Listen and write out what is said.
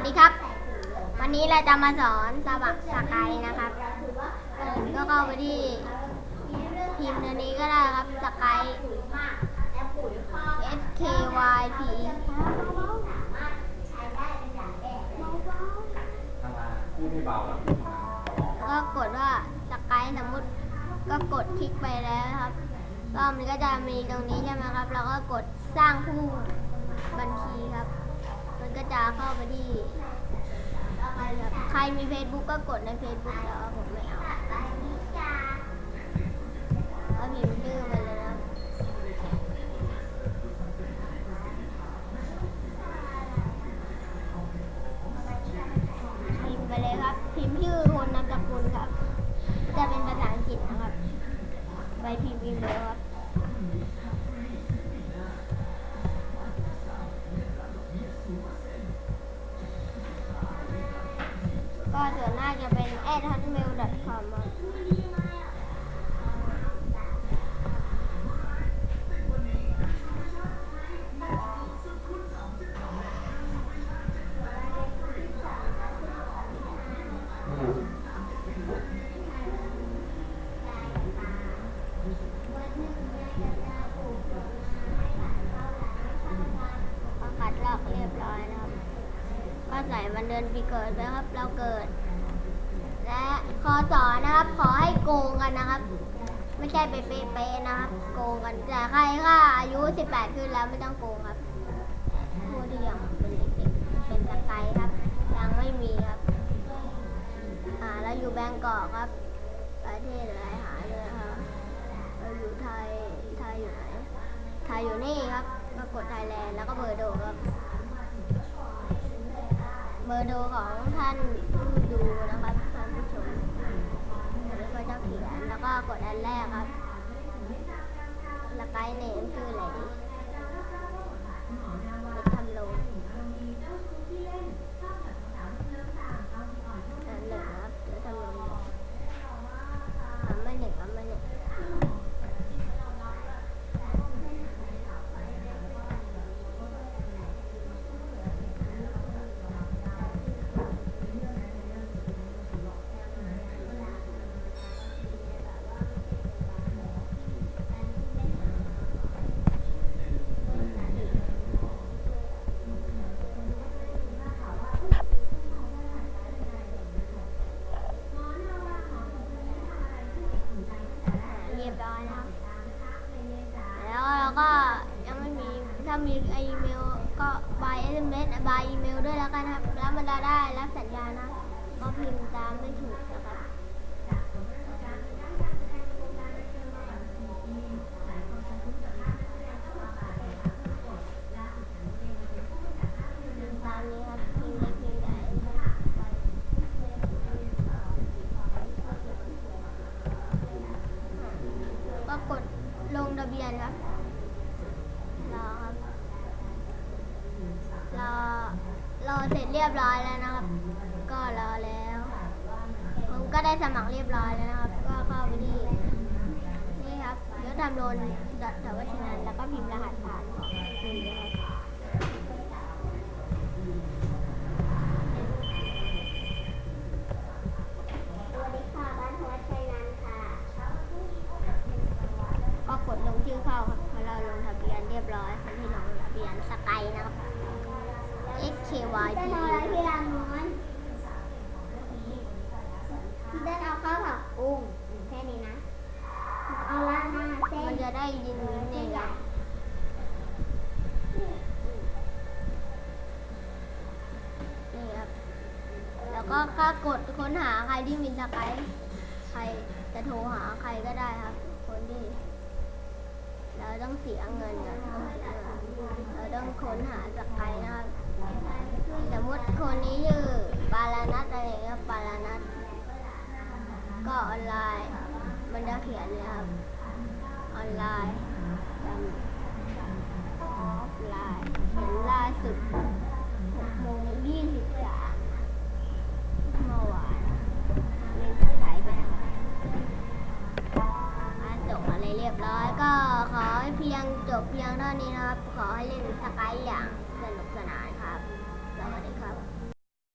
วัสดีครับ วันนี้เราจะมาสอนสมัครสกายนะครับก็เข้าไปที่พิมพ์ในนี้ก็ได้ครับสกาย S K Y P ก็กดว่าสกายสมมติก็กดคลิกไปแล้วครับ ก็มันก็จะมีตรงนี้ใช่ไหมครับ เราก็กดสร้างผู้บัญ จะเข้าไปที่ใครมี Facebook ก็กดใน Facebook แล้วผมไม่เอาก็พิมพ์ชื่อไปเลยนะครับพิมพ์ไปเลยครับ พิมพ์ชื่อคนนามสกุลครับ จะเป็นภาษาอังกฤษนะครับ ไปพิมพ์อีเมลครับ ก็ส่วนมาจะเป็น a d h o t m a i l c o m วันเดือนปีเกิดไปครับ เราเกิด และคอสอนะครับ ขอให้โกงกันนะครับ ไม่ใช่ไปเป๊ะๆนะครับ โกงกันแต่ใครก็อายุ 18 ขึ้นแล้วไม่ต้องโกงครับผู้ที่ยังเป็นเด็กๆเป็นสกายครับ ยังไม่มีครับ อ่าเราอยู่แบงกอกครับ ประเทศอะไรหาเลยครับเราอยู่ไทยไทยอยู่ไหนไทยอยู่นี่ครับก็กดไทยแลนด์แล้วก็เบอร์โดครับ บอร์โทรของท่านผู้ดูนะครับท่านผู้ชมแล้วก็จะเขียนแล้วก็กดอันแรกครับแล้วไกด์เนมคืออะไร บายอีเมลด้วยแล้วกันครับ แล้วมันจะได้รับสัญญาณนะก็พิมพ์ตามไม่ถูกนะครับ พิมพ์ตามนี้ครับพิมพ์เล็กพิมพ์ใหญ่ก็กดลงทะเบียนครับ รอครับ รอ รอ เสร็จเรียบร้อยแล้วนะครับ ก็รอแล้ว ผมก็ได้สมัครเรียบร้อยแล้วนะครับ ก็เข้าไปที่นี่ครับเดี๋ยวทำโดนดัดแต่ว่านั้นแล้วก็พิมพ์รหัสผ่านของคุณนะครับสวัสดีค่ะบ้านทวัชชัยนันค่ะก็กดลงชื่อเข้าครับพอเราลงทะเบียนเรียบร้อยคนที่ลงทะเบียนสกายนะครับ X K Y P เต้นเอาอะไรพี่รังนอนพี่เต้นเอาข้าวผัดกุ้งแค่นี้นะ เอาละหน้าเส้มันนจะได้ยินเนี่ยครับนี่ครับ แล้วก็ค่ากดค้นหาใครที่มีสกายใครจะโทรหาใครก็ได้ครับ คนที่ เราต้องเสียเงินก่อนต้องเสียเงิน เราต้องค้นหาสกายนะครับสมมติคนนี้ชื่อปารานัทอะไรเงี้ยปารานัทก็ออนไลน์ มันจะเขียนเลยครับ ออนไลน์ออฟไลน์เขียนล่ เรียบร้อย ก็ขอให้เพียงจบเพียงเท่านี้นะครับ ขอให้เล่นสกายอย่างสนุกสนานครับสวัสดีครับ